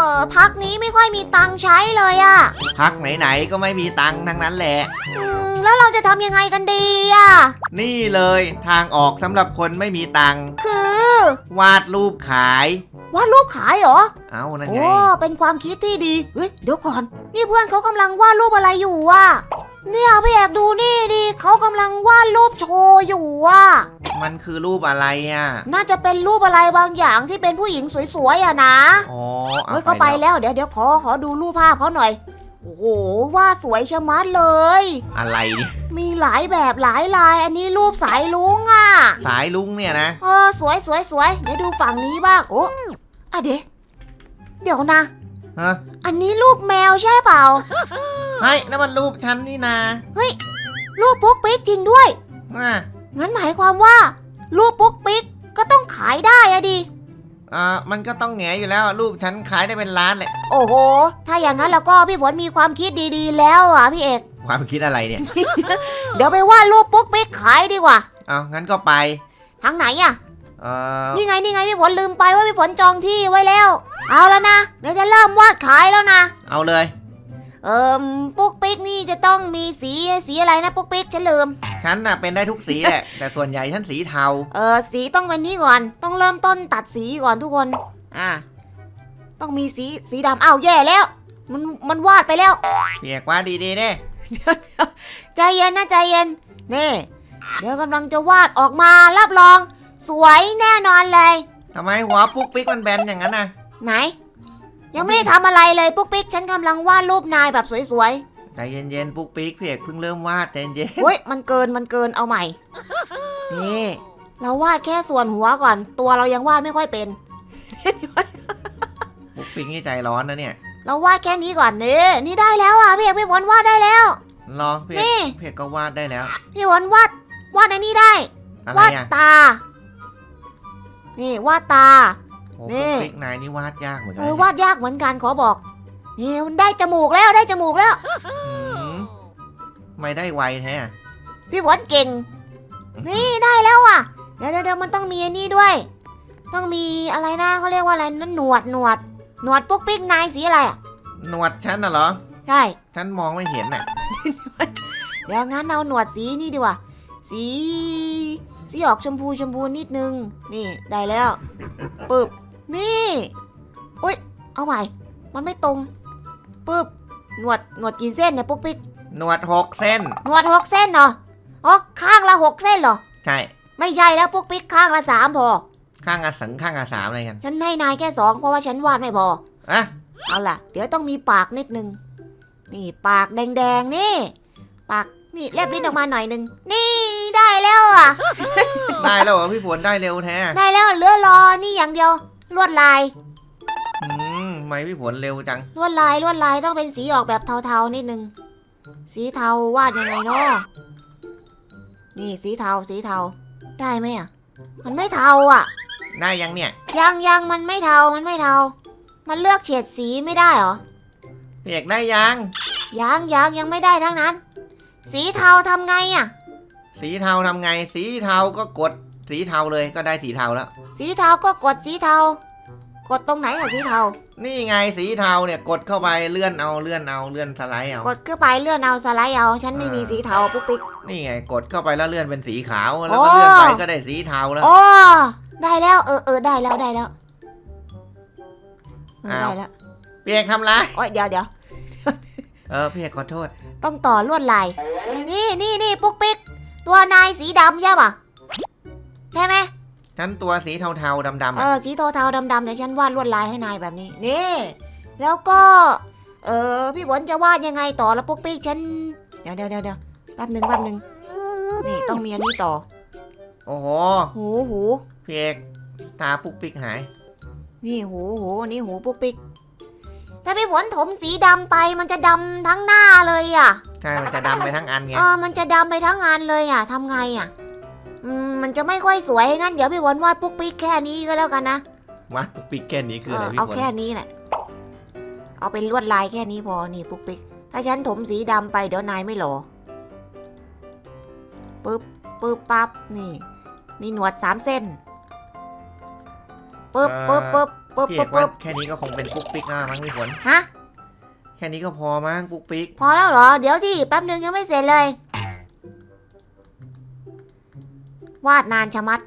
อพักนี้ไม่ค่อยมีตังค์ใช้เลยอะพักไหนๆก็ไม่มีตังค์ทั้งนั้นแหละ อืมแล้วเราจะทำยังไงกันดีอะนี่เลยทางออกสำหรับคนไม่มีตังค์คือวาดรูปขาย วาดรูปขายเหรอ เอานั่นไง โอ้ เป็นความคิดที่ดี เฮ้ย เดี๋ยวก่อน นี่เพื่อนเขากำลังวาดรูปอะไรอยู่อะเนี่ยพี่เอกดูนี่ดิเขากำลังวาดรูปโชว์อยู่อะ มันคือรูปอะไรอะ น่าจะเป็นรูปอะไรบางอย่างที่เป็นผู้หญิงสวยๆอะนะอ๋อเฮ้ยเขาไปแล้วเดี๋ยวเดี๋ยวขอขอดูรูปภาพเขาหน่อย โอ้โหวาดสวยชะมัดเลย อะไรเนี่ยมีหลายแบบหลายลาย อันนี้รูปสายลุงอะสายลุงเนี่ยนะเออสวยสวยสวยเดี๋ยวดูฝั่งนี้บ้างโอ้อะเดี๋ยวเดี๋ยวนะฮะอันนี้รูปแมวใช่เปล่าเฮ้ยนั่นมันรูปฉันนี่นารูปปุ๊กปิ๊กจริงด้วยอะ งั้นหมายความว่า รูปปุ๊กปิ๊กก็ต้องขายได้อะดิ อ่ามันก็ต้องแหงอยู่แล้วรูปฉันขายได้เป็นล้านเลยโอ้โห ถ้าอย่างนั้นแล้วก็พี่ฝนมีความคิดดีๆ แล้วอะพี่เอก ความคิดอะไรเนี่ย เดี๋ยวไปวาดรูปปุ๊กปิ๊กขายดีกว่า เอางั้นก็ไปทางไหนอะ เอ่อนี่ไงนี่ไงพี่ฝนลืมไปว่าพี่ฝนจองที่ไว้แล้ว เอาแล้วนะเดี๋ยวจะเริ่มวาดขายแล้วนะ เอาเลย เอิมปุ๊กปิ๊กนี่จะต้องมีสีสีอะไรนะปุ๊กปิ๊กฉันลืม ฉันน่ะเป็นได้ทุกสีแหละ แต่ส่วนใหญ่ฉันสีเทา เออสีต้องเป็นนี้ก่อน ต้องเริ่มต้นตัดสีก่อนทุกคน อ่าต้องมีสีสีดำอ้าวแย่แล้ว มันมันวาดไปแล้ว เปียกว่าดีๆเนี่ยใจเย็นนะใจเย็นนี่เดี๋ยวกำลังจะวาดออกมารับรอง สวยแน่นอนเลยทำไมหัวปุ๊กปิ๊กมันแบนอย่างนั้นน่ะไหน ยังไม่ได้ทำอะไรเลยปุ๊กปิ๊กฉันกำลังวาดรูปนายแบบสวยใจเย็นๆปุ๊กปิ๊กพี่เอกเพิ่งเริ่มวาดใจเย็นๆเฮ้ยมันเกินมันเกินเอาใหม่ นี่เราวาดแค่ส่วนหัวก่อน ตัวเรายังวาดไม่ค่อยเป็น ปุ๊กปิ๊กนี่ใจร้อนนะเนี่ยเราวาดแค่นี้ก่อนนี่นี่ได้แล้วอะพี่เอกพี่ฝนวาดได้แล้ว รอพี่เอนี่กพี่เอกก็วาดได้แล้ว พี่ฝนวาดวาดในนี้ได้ อะไรวาดอะตา นี่วาดตา โอ้นี่ปุ๊กปิ๊กนายนี่วาดยากเหมือนกัเอนอวาดยากเหมือนกันขอบอกนี่มันได้จมูกแล้วได้จมูกแล้วอืมไม่ได้ไวแท้อะพี่ฝนเก่ง นี่ได้แล้วอะ เดี๋ยวเดี๋ยวเดี๋ยวมันต้องมีอันนี้ด้วย ต้องมีอะไรนะเขาเรียกว่าอะไรนั่นหนวดหนวดหนวดปุ๊กปิ๊กนายสีอะไรอะหนวดฉันน่ะเหรอ ใช่ ฉันมองไม่เห็นน่ะ เดี๋ยวงั้นเอาหนวดสีนี่ดีกว่า สี สีออกชมพูชมพูนิดนึง นี่ได้แล้วปึ๊บ นี่ อุ้ย เอาใหม่มันไม่ตรง ปึ๊บ หนวด หนวดกี่เส้นเนี่ยปุ๊กปิ๊ก หนวดหกเส้น หนวดหกเส้นเหรอ อ๋อ ข้างละหกเส้นเหรอ ใช่ ไม่ใช่แล้วปุ๊กปิ๊กข้างละสามพอ ข้างอาสังข้างอาสามอะไรกัน ฉันให้นายแค่สองเพราะว่าฉันวาดไม่พออะเอาล่ะ เดี๋ยวต้องมีปากนิดนึง นี่ปากแดงๆนี่ ปากนี่แลบลิ้นออกมาหน่อยหนึง นี่ได้แล้วอะ ได้แล้วเหรอพี่ฝนได้เร็วแท้ ได้แล้วเหลือรอนี่อย่างเดียว ลวดลาย อืมทำไมพี่ฝนเร็วจัง ลวดลายลวดลายต้องเป็นสีออกแบบเทาๆนิดนึง สีเทาวาดยังไงเนาะนี่สีเทาสีเทาได้ไหมอะ มันไม่เทาอะ ได้ยังเนี่ย ยังยังมันไม่เทามันไม่เทา มันเลือกเฉดสีไม่ได้เหรอพี่เอกได้ยัง ยังยังยังไม่ได้ทั้งนั้น สีเทาทำไงอะ สีเทาทำไง สีเทาก็กด สีเทาเลยก็ได้สีเทาแล้ว สีเทาก็กดสีเทา กดตรงไหนอะสีเทา นี่ไงสีเทาเนี่ยกดเข้าไปเลื่อนเอาเลื่อนเอาเลื่อนสไลด์เอา กดเข้าไปเลื่อนเอาสไลด์เอา ฉันไม่มีสีเทาปุ๊กปิ๊ก นี่ไงกดเข้าไปแล้วเลื่อนเป็นสีขาวแล้วโอ้ก็เลื่อนไปก็ได้สีเทาแล้วโอ้ได้แล้วเออเออได้แล้วได้แล้วเออได้แล้วพี่เอกทำไรโอ้ยเดี๋ยวเดี๋ยวเออพี่เอกขอโทษ ต้องต่อลวดลาย นี่นี่นี่ปุ๊กปิ๊กตัวนายสีดำใช่ปะ ใช่ไหมฉันตัวสีเทาๆดำๆเออะอสีเทาๆดำๆเดี๋ยวฉันวาดลวดลายให้นายแบบนี้นี่แล้วก็ เออพี่ฝนจะวาดยังไงต่อแล้วปุ๊กปิ๊กฉันเดี๋ยวเดี๋ยวเดี๋ยวเดี๋ยวแป๊บหนึ่งแป๊บหนึ่งนี่ต้องมีอันนี้ต่อโอ้โหหูหูพี่เอกตาปุ๊กปิ๊กหาย นี่หูหูอันนี้หูปุ๊กปิ๊กถ้าพี่ฝนถมสีดำไปมันจะดำทั้งหน้าเลยอะ ใช่ มันจะดำไปทั้งอันไง เออมันจะดำไปทั้งงานเลยอะทำไงอะอื มมันจะไม่ค่อยสวยงั้นเดี๋ยวพี่ฝนวาดปุ๊กปิ๊กแค่นี้ก็แล้วกันนะวาดปุ๊กปิ๊กแค่นี้คือเออะไรอพี่เอาฝนแค่นี้แหละเอาเป็นลวดลายแค่นี้พอนี่ปุ๊กปิ๊กถ้าฉันถมสีดำไปเดี๋ยวนายไม่หล่อปึ๊บปึ๊บปั๊บนี่ มีหนวดสามเส้นปึ๊บปึ๊บปึ๊บปึ๊บพี่เอปึ๊บกว่าปึ๊บแค่นี้ก็คงเป็นปุ๊กปิ๊กแล้วมั้งพี่ฝนฮะ แค่นี้ก็พอมั้งปุ๊กปิ๊ก พอแล้วเหรอ เดี๋ยวดิแป๊บนึงยังไม่เสร็จเลย วาดนานชะมัด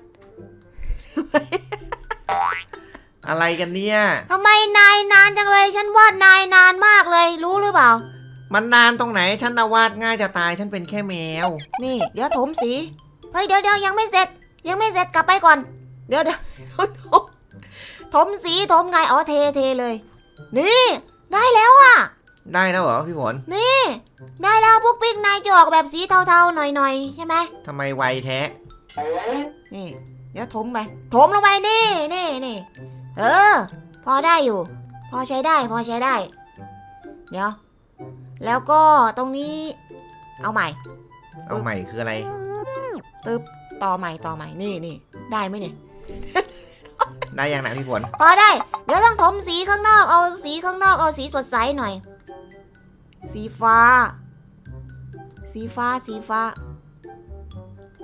อะไรกันเนี่ย ทำไมนายนานจังเลย ฉันวาดนายนานมากเลย รู้หรือเปล่า มันนานตรงไหนฉันน่ะวาดง่ายจะตายฉันเป็นแค่แมว นี่ เดี๋ยวถมสี เฮ้ย เดี๋ยวเดี๋ยวยังไม่เสร็จ ยังไม่เสร็จกลับไปก่อน เดี๋ยวเดี๋ยวถมสีถมไงอ๋อเทเทเลย นี่ ได้แล้วอะ ได้แล้วเหรอพี่ฝนนี่ ได้แล้วพวกปิ๊กนายจะออกแบบสีเทาๆหน่อยๆใช่ไหมทำไมไวแท้ นี่เดี๋ยวถมไปถมลงไปนี่นี่นี่เออ พอได้อยู่ พอใช้ได้พอใช้ได้ เดี๋ยว แล้วก็ตรงนี้ เอาใหม่ เอาใหม่คืออะไรต่อใหม่ต่อใหม่นี่นี่ได้ไหมเนี่ยได้ยังนะพี่ฝนพอได้ เดี๋ยวต้องถมสีข้างนอกเอาสีข้างนอกเอาสีสดใสหน่อย สีฟ้า สีฟ้าสีฟ้า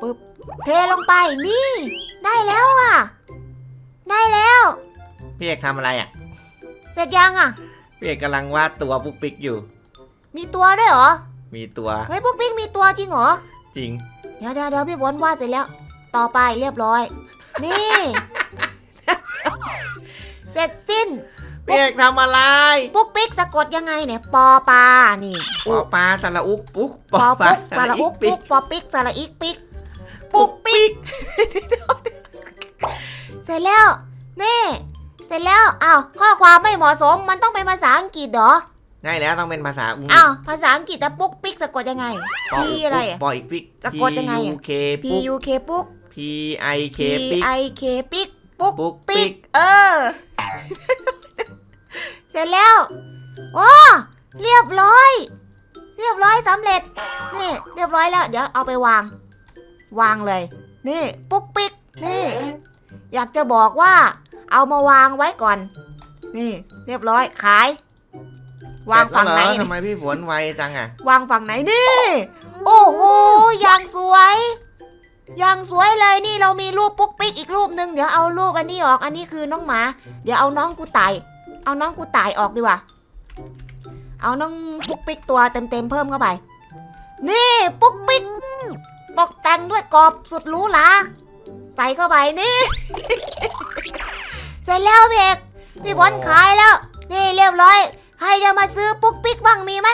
ปึ๊บเทลงไปนี่ ได้แล้วอะ ได้แล้ว พี่เอกทำอะไรอะ เสร็จยังอะ พี่เอกกำลังวาดตัวปุ๊กปิ๊กอยู่ มีตัวด้วยเหรอ มีตัว เฮ้ยพวกปิ๊กมีตัวจริงเหรอ จริง เดี๋ยวเดี๋ยวเดี๋ยวพี่บนวาดเสร็จแล้ว ต่อไปเรียบร้อย นี่ เสร็จสิ้น พี่เอกทำอะไร ปุ๊กปิ๊กสะกดยังไงเนี่ย ปอปานี่ ปอปลาสระอุกปุ๊กปอปลาปุ๊กสสระระอีอุกกปิ๊ปุ๊กกปอปิ๊กสระอีกปิ๊ก ปุ๊ปุ๊กกปิ๊ปิ๊กกเสร็จแล้ว นี่ เสร็จแล้วอ้าวข้อความไม่เหมาะสม มันต้องเป็นภาษาอังกฤษเหรอ ได้แล้วต้องเป็นภาษาอุ้งอ้าว ภาษาอังกฤษแต่ปุ๊กปิ๊กสะกดยังไงปอ P อะไรอะ ปออีกปิ๊กสะกดยังไงอะ P U K P ปุ๊ก U K ปุ๊ก P I K P ปิ๊ก I K ปิ๊กปุ๊กปุ๊กปิ๊ปิ๊กก เออ เสร็จแล้ว โอ้เรียบร้อย เรียบร้อยสำเร็จ นี่ เรียบร้อยแล้ว เดี๋ยวเอาไปวาง วางเลย นี่ปุ๊กปิ๊กนี่ อยากจะบอกว่า เอามาวางไว้ก่อน นี่ เรียบร้อยขาย วางฝั่งไหนเสร็จแล้วเรอนี่ทำไมพี่ฝนไวจังอะ วางฝั่งไหนนี่ โอ้โหอย่างสวย อย่างสวยเลยนี่เรามีรูปปุ๊กปิ๊กอีกรูปหนึ่งเดี๋ยวเอารูปอันนี้ออกอันนี้คือน้องหมา เดี๋ยวเอาน้องกูไต่เอาน้องกูไต่ออกดีกว่า เอาน้องปุ๊กปิ๊กตัวเต็มๆเพิ่มเข้าไป นี่ปุ๊กปิ๊ก ตกแต่งด้วยกรอบสุดหรูหราใส่เข้าไปนี่ เสร็จแล้วพี่เอกพี่บอลขายแล้ว นี่เรียบร้อย ใครจะมาซื้อปุ๊กปิ๊กบ้างมีไหม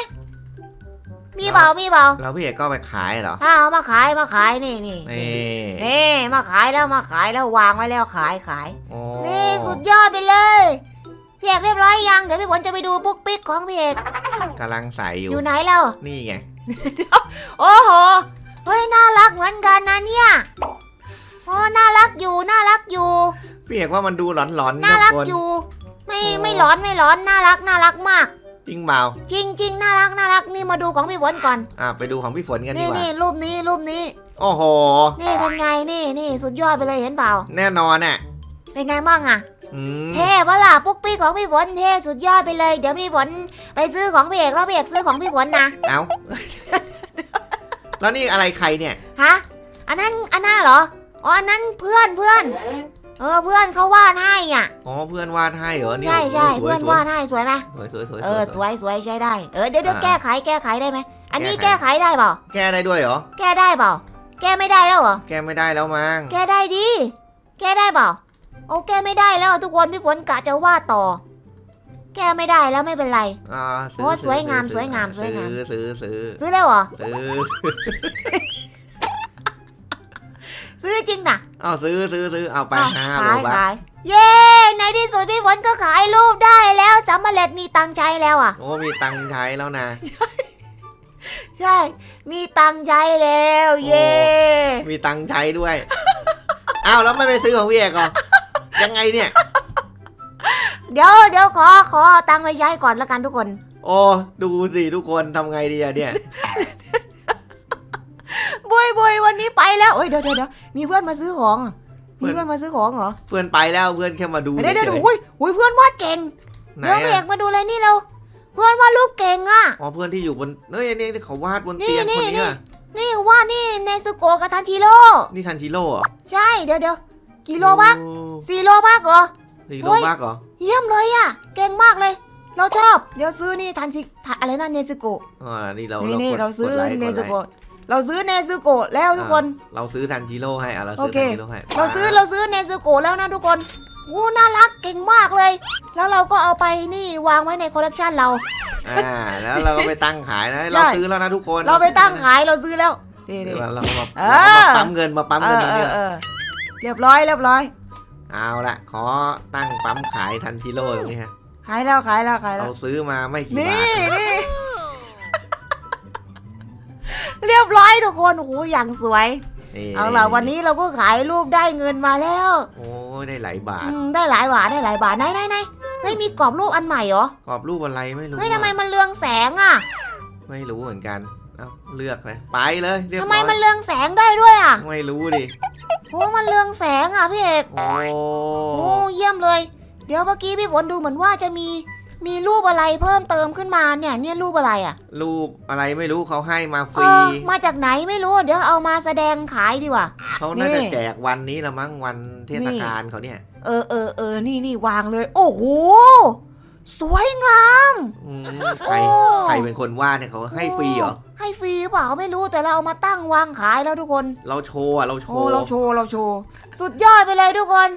มีเปล่ามีเปล่าแล้วพี่เอกก็ไปขายเหรออ้าวมาขายมาขายนี่นี่นี่นี่มาขายแล้วมาขายแล้ววางไว้แล้วขายขายโอ้นี่สุดยอดไปเลยพี่เอกเรียบร้อยยังเดี๋ยวพี่ฝนจะไปดูปุ๊กปิ๊กของพี่เอกกำลังใส่อยู่อยู่ไหนแล้วนี่ไงโอ้โห เฮ้ยน่ารักเหมือนกันนะเนี่ยโอ้น่ารักอยู่น่ารักอยู่ พี่เอกว่ามันดูหลอนๆน่าทุกรักคน อยู่ ไม่โอ้ ไม่ร้อนไม่ร้อนน่ารักน่ารักมาก จริงเปล่าจริงจริงน่ารักน่ารักนี่มาดูของพี่ฝนก่อน อะไปดูของพี่ฝนกันดีนี่กว่า นี่รูปนี้รูปนี้ โอ้โห นี่เป็นไงนี่นี่สุดยอดไปเลยเห็นเปล่า แน่นอนอะเป็นไงบ้างอะอืมเท่ปะล่ะปุ๊กปี้ของพี่ฝนเท่สุดยอดไปเลย เดี๋ยวพี่ฝนไปซื้อของพี่เอกแล้วพี่เอกซื้อของพี่ฝนนะ เอ้า แล้วนี่อะไรใครเนี่ย ฮะ อันนั้นอันนั้นเหรอ อ๋อ อันนั้นเพื่อนเพื่อน เออ เพื่อนเขาวาดให้อะ อ๋อ เพื่อนวาดให้เหรอนี่ใช่ใช่สยเพื่อนสยวาดให้สวยไหมสวยสวยสวยเออ สวยสวยใช้ได้ เออ เดี๋ยวเดี๋ยวอ่าแก้ไขแก้ไขได้ไหม อันนี้แก้แก้ไขไขได้เปล่า แก้ได้ด้วยเหรอ แก้ได้เปล่า แก้ไม่ได้แล้วเหรอ แก้ไม่ได้แล้วมั้ง แก้ได้ดิ แก้ได้เปล่า โอ้แก้ไม่ได้แล้วอะทุกคนพี่ฝนกะจะวาดต่อ แก้ไม่ได้แล้วไม่เป็นไร อ่าซื้โอ้ซื้สวยงามซื้อสวยงามสวยงาม ซื้อซื้อซื้อซื้อแล้วเหรอ ซื้อซื้อจริงนะเอาซื้อซื้อซื้อเอาไปอ้าวห้าขาโลยบาทขายเย้ในที่สุดพี่ฝนก็ขายรูปได้แล้วสำเร็จมีตังค์ใช้แล้วอะ โอ้มีตังค์ใช้แล้วนะ ใช่ มีตังค์ใช้แล้ว เย้มีตังค์ใช้ด้วย อ้าวแล้วไม่ไปซื้อของพี่เอกเหรอยังไงเนี่ย เดี๋ยวเดี๋ยวขอขอเอาตังค์ไปใช้ก่อนแล้วกันทุกคน โอ้ดูสิทุกคนทำไงดีอะเนี่ย บุยบุยวันนี้ไปแล้วเอ้ยเดี๋ยวเดี๋ยวเดี๋ยวมีเพื่อนมาซื้อของอะมีเพื่อนมาซื้อของเหรอเพื่อนไปแล้วเพื่อนแค่มาดูเดี๋ยวเดี๋ยวฉเดี๋ยวยอุ้ยอุ้ยเพื่อนวาดเก่งๆไหนเดี๋ยวพี่เออะกมาดูเลยนี่เร็วเพื่อนวาดรูปเก่งอะ อ๋อเพื่อนที่อยู่บนเฮ้ยนี่ที่เขาวาดบนนี่เตียงนี่คนนี้อะนี่วาดนี่เนซุโกะกับทันจิโร่นี่ทันจิโร่เหรอใช่เดี๋ยวเดี๋ยวกี่โลบ้างโอ้สี่โลบ้างเหรอ รีโลเฮ้ยมากเหรอ เยี่ยมเลยอะเก่งมากเลย เราชอบ เดี๋ยวซื้อนี่ทันชิทาอะไรนะเนซึโกะอ๋อนี่เรานี่นี่กดเราซื้อกดไลค์เนกดซึไลค์โกะ เราซื้อเนซึโกะแล้วทุกคน เราซื้อทันจิโร่ให้อะเราโอซื้อเคทันจิโร่ให้ เราซื้อเราซื้อเนซึโกะแล้วนะทุกคนโอ้น่ารักเก่งมากเลย แล้วเราก็เอาไปนี่วางไว้ในคอลเลกชันเรา อ่า แล้วเราก็ไปตั้งขายนะใช่เราซื้อแล้วนะทุกคน เราไปตั้งขายเราซื้อแล้วนี่เดี๋นี่ยวเราก็มาเออเราก็มาปั๊มเงินมาปั๊มเอเงินอตรงเอนี้อเออเรียบร้อยเรียบร้อย เอาละขอตั้งปั๊มขายทันจิโร่ตรงนี้ฮะขายแล้วขายแล้วขายแล้เราว ซื้อมาไม่กี่บานี่ทนี่ เรียบร้อยทุกคนโอ้โหอย่างสวย นี่เอาล่ะวันนี้เราก็ขายรูปได้เงินมาแล้วโอ้ยได้หลายบาทอืมได้หลายบาทได้หลายบาทไหนไหนไหนเฮ้ยมีกรอบรูปอันใหม่เหรอกรอบรูปอะไรไม่รู้เฮ้ยทำไมอะมันเรืองแสงอะ ไม่รู้เหมือนกัน เอาเลือกเลยไปเลยเรียบทำร้ไมอยมันเรืองแสงได้ด้วยอะไม่รู้ดิโอ้มันเรืองแสงอะพี่เอกโอ้โอ้เยี่ยมเลย เดี๋ยวเมื่อกี้พี่ฝนดูเหมือนว่าจะมีมีรูปอะไรเพิ่มเติมขึ้นมาเนี่ยเนี่ยรูปอะไรอะรูปอะไรไม่รู้เขาให้มาฟเอรีอมาจากไหนไม่รู้เดี๋ยวเอามาแสดงขายดีกว่า เขาน่าจะนี่ แจกวันนี้ละมั้งวันเทศกาลเขาเนี่ย เออเออเออนี่นี่วางเลย โอ้โห สวยงาม อืมใครโอ้ ใครเป็นคนวาดเนี่ยเขาให้ฟรีเหรอ ให้ฟรีหรือเปล่าไม่รู้แต่เราเอามาตั้งวางขายแล้วทุกคน เราโชว์อะเราโชโอ้ว์ เราโชว์เราโชว์สุดยอดไปเลยทุกคน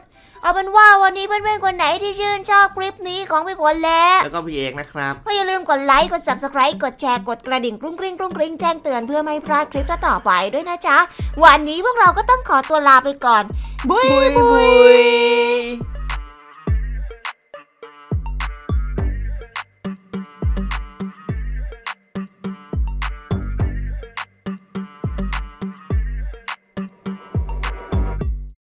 เอาเป็นว่าวันนี้เพื่อนๆคนไหนที่ชื่นชอบคลิปนี้ของพี่ฝนและแล้วก็พี่เอกนะครับ ก็อย่าลืมกดไลค์ กด subscribe กดแชร์กดกระดิ่งกรุ้งกริ้งกรุ้งกริ้งแจ้งเตือนเพื่อไม่พลาดคลิปต่อๆไปด้วยนะจ๊ะ วันนี้พวกเราก็ต้องขอตัวลาไปก่อน บุยบุย